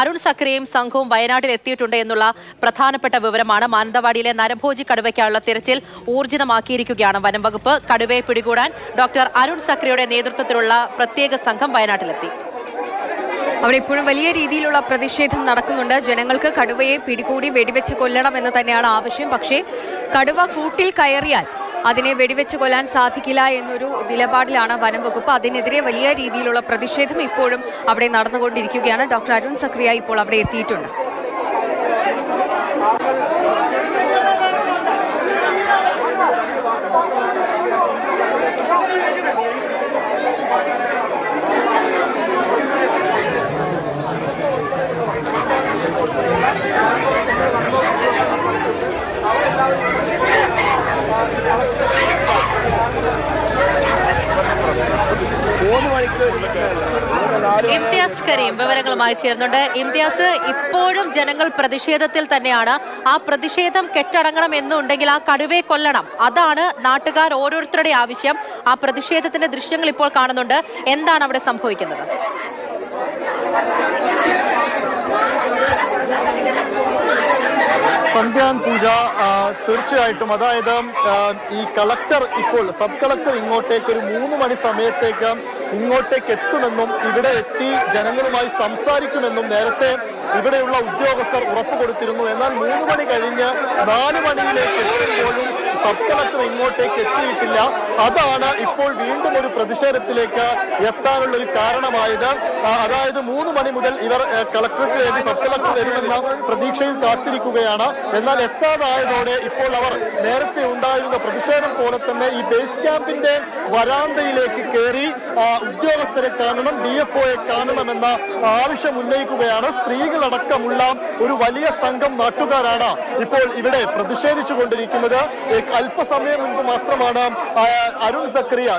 അരുൺ സക്രിയയും സംഘവും വയനാട്ടിൽ എത്തിയിട്ടുണ്ട് എന്നുള്ള പ്രധാനപ്പെട്ട വിവരമാണ് മാനന്തവാടിയിലെ നരഭോജി കടുവയ്ക്കായുള്ള തിരച്ചിൽ ഊർജിതമാക്കിയിരിക്കുകയാണ്. വനം വകുപ്പ് കടുവയെ പിടികൂടാൻ ഡോക്ടർ അരുൺ സക്രിയുടെ നേതൃത്വത്തിലുള്ള പ്രത്യേക സംഘം വയനാട്ടിലെത്തി. അവിടെ ഇപ്പോഴും വലിയ രീതിയിലുള്ള പ്രതിഷേധം നടക്കുന്നുണ്ട്. ജനങ്ങൾക്ക് കടുവയെ പിടികൂടി വെടിവെച്ച് കൊല്ലണം എന്ന് തന്നെയാണ് ആവശ്യം. പക്ഷേ കടുവ കൂട്ടിൽ കയറിയാൽ അതിനെ വെടിവെച്ച് കൊല്ലാൻ സാധിക്കില്ല എന്നൊരു നിലപാടിലാണ് വനം വകുപ്പ്. അതിനെതിരെ വലിയ രീതിയിലുള്ള പ്രതിഷേധം ഇപ്പോഴും അവിടെ നടന്നുകൊണ്ടിരിക്കുകയാണ്. ഡോക്ടർ അരുൺ സക്രിയ ഇപ്പോൾ അവിടെ എത്തിയിട്ടുണ്ട്. കരീം വിവരങ്ങളുമായി ചേർന്നുണ്ട് ഇംതിയാസ് ഇപ്പോഴും ജനങ്ങൾ പ്രതിഷേധത്തിൽ തന്നെയാണ്. ആ പ്രതിഷേധം കെട്ടടങ്ങണം എന്നുണ്ടെങ്കിൽ ആ കടുവയെ കൊല്ലണം. അതാണ് നാട്ടുകാർ ഓരോരുത്തരുടെ ആവശ്യം. ആ പ്രതിഷേധത്തിന്റെ ദൃശ്യങ്ങൾ ഇപ്പോൾ കാണുന്നുണ്ട്. എന്താണ് അവിടെ സംഭവിക്കുന്നത്? സന്ധ്യാൻ പൂജ തീർച്ചയായിട്ടും. അതായത് ഈ കളക്ടർ ഇപ്പോൾ സബ് കളക്ടർ ഇങ്ങോട്ടേക്ക് ഒരു മൂന്ന് മണി സമയത്തേക്ക് ഇങ്ങോട്ടേക്ക് എത്തുമെന്നും ഇവിടെ എത്തി ജനങ്ങളുമായി സംസാരിക്കുമെന്നും നേരത്തെ ഇവിടെയുള്ള ഉദ്യോഗസ്ഥർ ഉറപ്പ് കൊടുത്തിരുന്നു. എന്നാൽ മൂന്ന് മണി കഴിഞ്ഞ് നാല് മണിയിലേക്ക് എത്തുമ്പോഴും സബ് കളക്ടർ ഇങ്ങോട്ടേക്ക് എത്തിയിട്ടില്ല. അതാണ് ഇപ്പോൾ വീണ്ടും ഒരു പ്രതിഷേധത്തിലേക്ക് എത്താനുള്ള ഒരു കാരണമായത് അതായത് മൂന്ന് മണി മുതൽ ഇവർ കളക്ടർക്ക് വേണ്ടി സബ് കളക്ടർ വരുമെന്ന പ്രതീക്ഷയിൽ കാത്തിരിക്കുകയാണ്. എന്നാൽ എത്താതായതോടെ ഇപ്പോൾ അവർ നേരത്തെ ഉണ്ടായിരുന്ന പ്രതിഷേധം പോലെ തന്നെ ഈ ബേസ് ക്യാമ്പിന്റെ വരാന്തയിലേക്ക് കയറി ഉദ്യോഗസ്ഥരെ കാണണം ഡി എഫ് ഒയെ കാണണമെന്ന ആവശ്യം ഉന്നയിക്കുകയാണ്. സ്ത്രീകളടക്കമുള്ള ഒരു വലിയ സംഘം നാട്ടുകാരാണ് ഇപ്പോൾ ഇവിടെ പ്രതിഷേധിച്ചു കൊണ്ടിരിക്കുന്നത് അല്പസമയം മുൻപ് മാത്രമാണ് അരുൺ സക്രിയ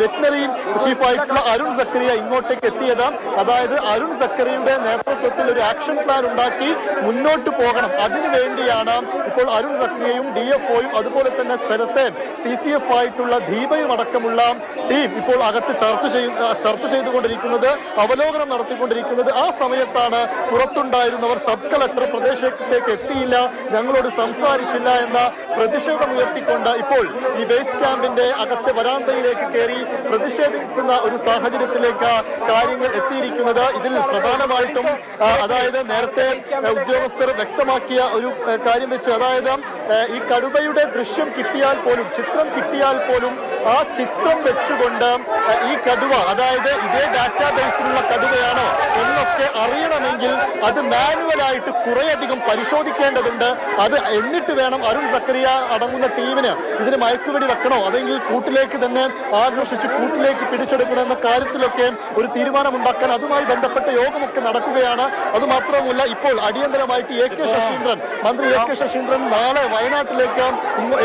വെറ്റിനറി ചീഫായിട്ടുള്ള അരുൺ സക്രിയ ഇങ്ങോട്ടേക്ക് എത്തിയത്. അതായത് അരുൺ സക്രിയയുടെ നേതൃത്വത്തിൽ ഒരു ആക്ഷൻ പ്ലാൻ ഉണ്ടാക്കി മുന്നോട്ട് പോകണം. അതിനുവേണ്ടിയാണ് ഇപ്പോൾ അരുൺ സക്രിയയും ഡി എഫ് ഒയും അതുപോലെ തന്നെ സ്ഥലത്തെ സി സി എഫ് ആയിട്ടുള്ള ദീപയും അടക്കമുള്ള ടീം ഇപ്പോൾ അകത്ത് ചർച്ച ചെയ്യ ചർച്ച ചെയ്തുകൊണ്ടിരിക്കുന്നത് അവലോകനം നടത്തിക്കൊണ്ടിരിക്കുന്നത്. ആ സമയത്താണ് പുറത്തുണ്ടായിരുന്നവർ സബ് കളക്ടർ പ്രദേശത്തേക്ക് എത്തിയില്ല. ഞങ്ങളോട് സംസാരിച്ചില്ല എന്ന പ്രതിഷേധം ഉയർത്തിക്കൊണ്ട് ഇപ്പോൾ ഈ ബേസ് ക്യാമ്പിന്റെ അകത്ത് വരാന്തയിലേക്ക് കയറി പ്രതിഷേധിക്കുന്ന ഒരു സാഹചര്യത്തിലേക്ക് കാര്യങ്ങൾ എത്തിയിരിക്കുന്നത്. ഇതിൽ പ്രധാനമായിട്ടും അതായത് നേരത്തെ ഉദ്യോഗസ്ഥർ വ്യക്തമാക്കിയ ഒരു കാര്യം വെച്ച് അതായത് ഈ കടുവയുടെ ദൃശ്യം കിട്ടിയാൽ പോലും ചിത്രം കിട്ടിയാൽ പോലും ആ ചിത്രം വെച്ചുകൊണ്ട് ഈ കടുവ അതായത് ഇതേ ഡാറ്റാ ബേസിലുള്ള കടുവയാണോ എന്നൊക്കെ അറിയണമെങ്കിൽ അത് മാനുവലായിട്ട് കുറേയധികം പരിശോധിക്കേണ്ടതുണ്ട്. അത് എന്നിട്ട് വേണം അരുൺ സക്രിയ അടങ്ങുന്ന ടീമിന് ഇതിന് മയക്കുവെടി വെക്കണോ അതെങ്കിൽ കൂട്ടിലേക്ക് തന്നെ ആകർഷിച്ച് കൂട്ടിലേക്ക് പിടിച്ചെടുക്കണോ എന്ന കാര്യത്തിലൊക്കെ ഒരു തീരുമാനമുണ്ടാക്കാൻ അതുമായി ബന്ധപ്പെട്ട യോഗമൊക്കെ നടക്കുകയാണ്. അതുമാത്രമല്ല ഇപ്പോൾ അടിയന്തരമായിട്ട് എ കെ ശശീന്ദ്രൻ മന്ത്രി എ കെ ശശീന്ദ്രൻ നാളെ വയനാട്ടിലേക്ക്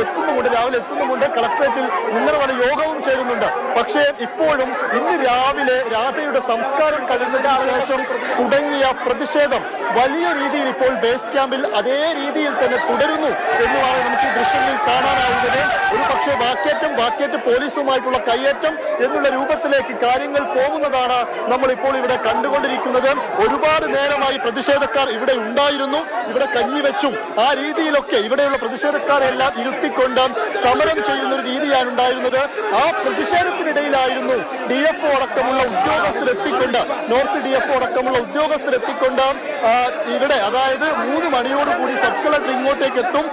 എത്തുന്നുമുണ്ട്. രാവിലെ എത്തുന്നുമുണ്ട്. കളക്ടറേറ്റിൽ ഉന്നതതല യോഗവും ചേരുന്നുണ്ട്. പക്ഷേ ഇപ്പോഴും ഇന്ന് രാവിലെ രാധയുടെ സംസ്കാരം കഴിഞ്ഞതിന് ശേഷം തുടങ്ങിയ പ്രതിഷേധം വലിയ രീതിയിൽ ഇപ്പോൾ ബേസ് ക്യാമ്പിൽ അതേ രീതിയിൽ തന്നെ തുടരുന്നു എന്നുമാണ് നമുക്ക് ഈ ദൃശ്യങ്ങളിൽ കാണാനാവുന്നത്. ഒരു പക്ഷേ വാക്കേറ്റം വാക്കേറ്റ് പോലീസുമായിട്ടുള്ള കയ്യേറ്റം എന്നുള്ള രൂപത്തിലേക്ക് കാര്യങ്ങൾ പോകുന്നതാണ് നമ്മൾ ഇപ്പോൾ ഇവിടെ കണ്ടുകൊണ്ടിരിക്കുന്നത്. ഒരുപാട് നേരമായി പ്രതിഷേധക്കാർ ഇവിടെ ഉണ്ടായിരുന്നു. ഇവിടെ കഞ്ഞിവെച്ചും ആ രീതിയിലൊക്കെ ഇവിടെയുള്ള പ്രതിഷേധക്കാരെല്ലാം ഇരുത്തിക്കൊണ്ട് സമരം ചെയ്യുന്ന ഒരു രീതിയാണ് ഉണ്ടായിരുന്നത്. ആ പ്രതിഷേധത്തിനിടയിലായിരുന്നു ഡി എഫ് ഒ അടക്കമുള്ള ഉദ്യോഗസ്ഥരെത്തിക്കൊണ്ട് നോർത്ത് ഡി എഫ് ഒ അടക്കമുള്ള ഉദ്യോഗസ്ഥരെത്തിക്കൊണ്ട് ഇവിടെ അതായത് മൂന്ന് മണിയോടുകൂടി സബ് കളക്ടർ ഇങ്ങോട്ടേക്ക് എത്തും